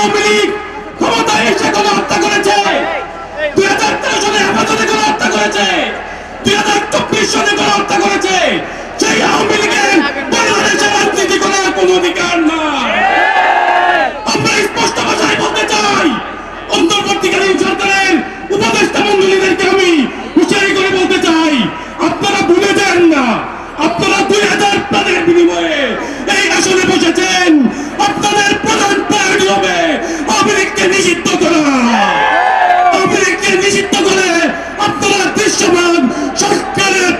আওয়ামী লীগ ক্ষমতায় এসে গণহত্যা করেছে। দুই হাজার তেরো সালে হেফাজতে গণহত্যা করেছে। দুই হাজার চব্বিশ সালে গণহত্যা করেছে সেই আওয়ামী লীগের বাংলাদেশে রাজনীতি করার কোনো অধিকার নাই আমরা স্পষ্ট ভাষায় বলতে চাই অন্তর্বর্তীকালীন সরকারের উপদেষ্টা মন্ডলীদেরকে আমি হুঁশিয়ারি করে বলতে চাই আপনারা ভুলে যান না আপনারা দুই হাজার প্রাণের বিনিময়ে এই আসনে বসেছেন আপনাদের প্রধান প্রায়োরিটি হবে আওয়ামী লীগকে নিষিদ্ধ করা আওয়ামী লীগকে নিষিদ্ধ করে আপনারা দৃশ্যমান সংস্কারের প্রমূল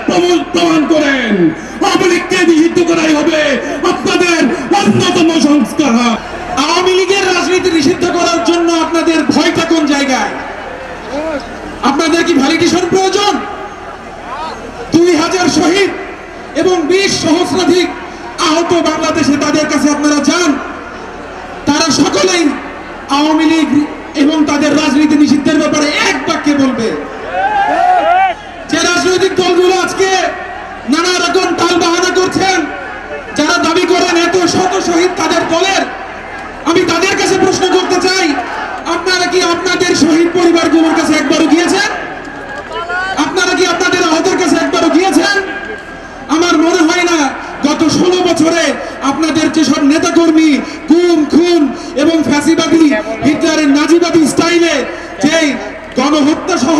প্রমাণ করেন। আওয়ামী লীগকে নিষিদ্ধ করাই হবে আপনাদের অন্যতম সংস্কার। আওয়ামী লীগের রাজনীতি নিষিদ্ধ করার জন্য আপনাদের ভয়টা কোন জায়গায়? আপনাদের কি ভ্যালিডেশন প্রয়োজন? দুই হাজার শহীদ এবং বিশ সহস্রাধিক আহত বাংলাদেশে তাদের কাছে আপনারা যান। তারা সকলেই আওয়ামী লীগ এবং তাদের রাজনীতি নিষিদ্ধের ব্যাপারে এক বাক্যে বলবে যে রাজনৈতিক দলগুলো আজকে নানা রকম টাল বাহানা করছেন যারা দাবি করেন এত শত শহীদ তাদের দলের আমি তাদের কাছে প্রশ্ন করতে চাই আপনারা কি আপনাদের শহীদ পরিবারগুলোর কাছে একবারও গিয়েছেন আপনারা কি আপনাদের আহতের কাছে একবারও গিয়েছেন আমার মনে হয় না গত ষোলো বছরে আপনাদের যেসব নেতাকর্মী গুম, খুন এবং ফ্যাসিবাদী হিটলারের নাজিবাদী স্টাইলে যে গণহত্যা সহ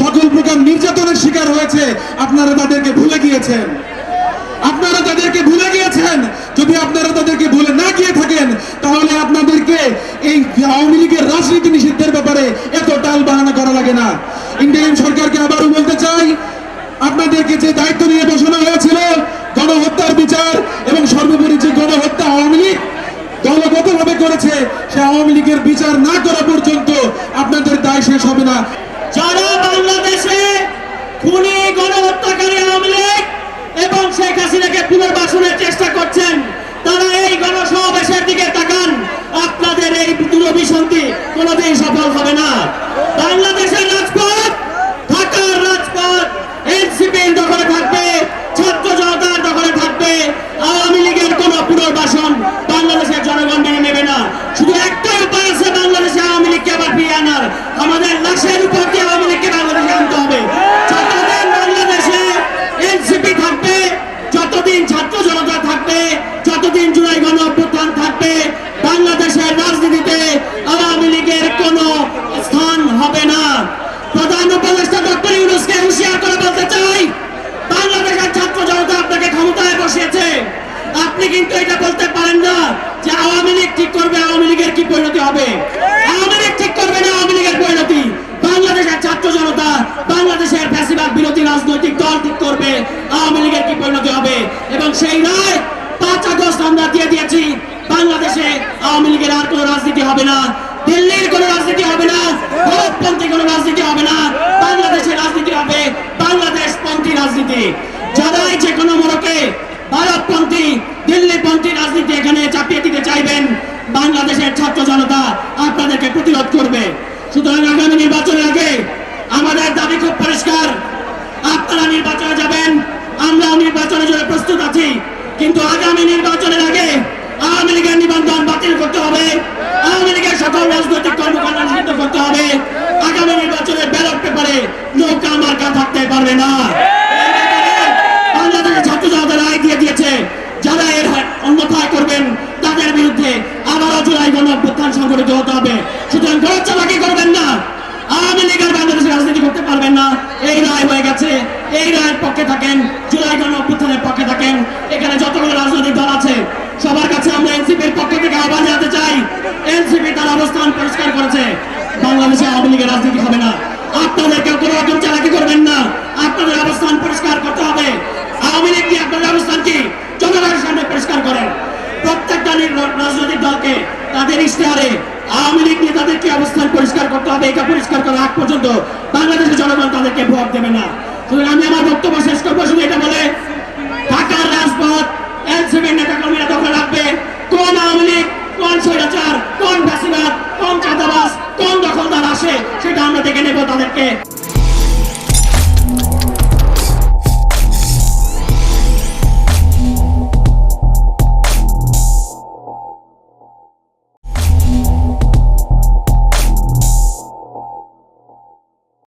সকল প্রকার নির্যাতনের শিকার হয়েছে, আপনারা তাদেরকে ভুলে গিয়েছেন। আপনারা তাদেরকে ভুলে গিয়েছেন। যদি আপনারা তাদেরকে ভুলে না গিয়ে থাকেন, তাহলে আপনাদেরকে এই আওয়ামী লীগের রাজনীতি নিষিদ্ধের ব্যাপারে এত টাল বাহানা করা লাগে না। ইন্ডিয়ান সরকারকে আবারও বলতে চাই, আপনাদেরকে যে দায়িত্ব নিয়ে বসানো হয়েছিল গণহত্যার বিচার এবং সর্বোপরি যে গণহত্যা আওয়ামী লীগ দলগতভাবে করেছে সে আওয়ামী বিচার না করা পর্যন্ত আপনাদের দায় শেষ হবে না। যারা বাংলাদেশে খুনি, গণহত্যাকারী আওয়ামী লীগ এবং শেখ হাসিনাকে পুনর্বাসনের চেষ্টা করছেন, তারা এই গণসমাবেশের দিকে তাকান আপনাদের এই দূরভিসন্ধি কোনোদিন সফল হবে না বাংলাদেশের রাজপথ ঢাকার রাজপথ এনসিপির দখলে থাকবে ছাত্র জনতার দখলে থাকবে আওয়ামী লীগের কোনো পুনর্বাসন বাংলাদেশের জনগণ মেনে নেবে না শুধু একটাই উপায় আছে বাংলাদেশে আওয়ামী লীগকে আবার ফিরিয়ে আনার আমাদের লাশের উপর দিয়ে আওয়ামী লীগকে বাংলাদেশে আনতে হবে। যতদিন বাংলাদেশে এনসিপি থাকবে, যতদিন ছাত্র জনতা থাকবে, যতদিন জুলাই গণ অভ্যুত্থান থাকবে, বাংলাদেশের রাজনীতিতে আওয়ামী লীগের কোনো স্থান হবে না প্রধান উপদেষ্টা ডক্টর ইউনুসকে হুঁশিয়ার করে বলতে চাই বাংলাদেশের ছাত্র জনতা আপনাকে ক্ষমতায় বসিয়েছে আপনি কিন্তু এটা বলতে পারেন না যে আওয়ামী লীগ ঠিক করবে আওয়ামী লীগের কি পরিণতি হবে আওয়ামী লীগ ঠিক করবে না আওয়ামী লীগের পরিণতি বাংলাদেশের ছাত্র জনতা বাংলাদেশের ফ্যাসিবাদ বিরোধী রাজনৈতিক করবে আওয়ামী লীগের কি পরিণতি হবে? এবং সেই রায় পাঁচ আগস্ট আমরা দিয়ে দিয়েছি, বাংলাদেশে আওয়ামী লীগের আর কোনো রাজনীতি হবে না, দিল্লির কোনো রাজনীতি হবে না, ভারতপন্থী কোনো রাজনীতি হবে না বাংলাদেশের রাজনীতি হবে বাংলাদেশ পন্থী রাজনীতি। যারাই যে কোনো মোড়কে ভারতপন্থী, দিল্লিপন্থী রাজনীতি এখানে চাপিয়ে দিতে চাইবেন, বাংলাদেশের ছাত্র জনতা আপনাদেরকে প্রতিরোধ করবে। সুতরাং আগামী নির্বাচনের আগে আমাদের দাবি খুব পরিষ্কার আপনারা নির্বাচনে যাবেন আমরাও নির্বাচনের জন্য প্রস্তুত আছি। কিন্তু আগামী নির্বাচনের আগে আওয়ামী লীগের নিবন্ধন বাতিল করতে হবে। আওয়ামী লীগের সকল রাজনৈতিক কর্মকাণ্ড নিষিদ্ধ করতে হবে। আগামী নির্বাচনের ব্যালট পেপারে নৌকা মার্কা থাকতে পারবে না। বাংলাদেশের ছাত্র জনতা রায় দিয়ে দিয়েছে। যারা এর অন্যথায় করবেন, তাদের বিরুদ্ধে আবারও জুলাই গণ সংগঠিত হতে হবে। সুতরাং গড়চালাকি করবেন না। আওয়ামী লীগের বাংলাদেশে রাজনীতি করতে পারবেন না এই গেছে এই রায়ের পক্ষে থাকেন, জুলাই গণ অভ্যুত্থানের পক্ষে থাকেন। এখানে যতগুলো রাজনৈতিক দল আছে, সবার কাছে আমরা এনসিপির পক্ষ থেকে আহ্বান জানাতে চাই। এনসিপি তার অবস্থান পরিষ্কার করেছে। বাংলাদেশে আওয়ামী লীগের রাজনীতি হবে না। আপনাদেরকে কোনো রকম চালাকি করবেন না। আপনাদের অবস্থান পরিষ্কার করতে হবে। আওয়ামী লীগ কি আপনাদের অবস্থান কি? জনগণের সামনে পরিষ্কার করেন। প্রত্যেকটা রাজনৈতিক দলকে তাদের ইশতেহারে আওয়ামী লীগ নিয়ে তাদের কি অবস্থান পরিষ্কার করতে হবে, এটা পরিষ্কার করার আগ পর্যন্ত বাংলাদেশের জনগণ তাদেরকে ভোট দেবে না। আমি আমার বক্তব্য শেষ করব, শুধু এটা বলে, ঢাকার রাজপথ, এনসিপির নেতা কর্মীরা দখল রাখবে। কোন আওয়ামী লীগ, কোন স্বৈরাচার, কোন ফাঁসিবাদ কোন চাঁদাবাস কোন দখলদার আসে, সেটা আমরা দেখে নেব তাদেরকে।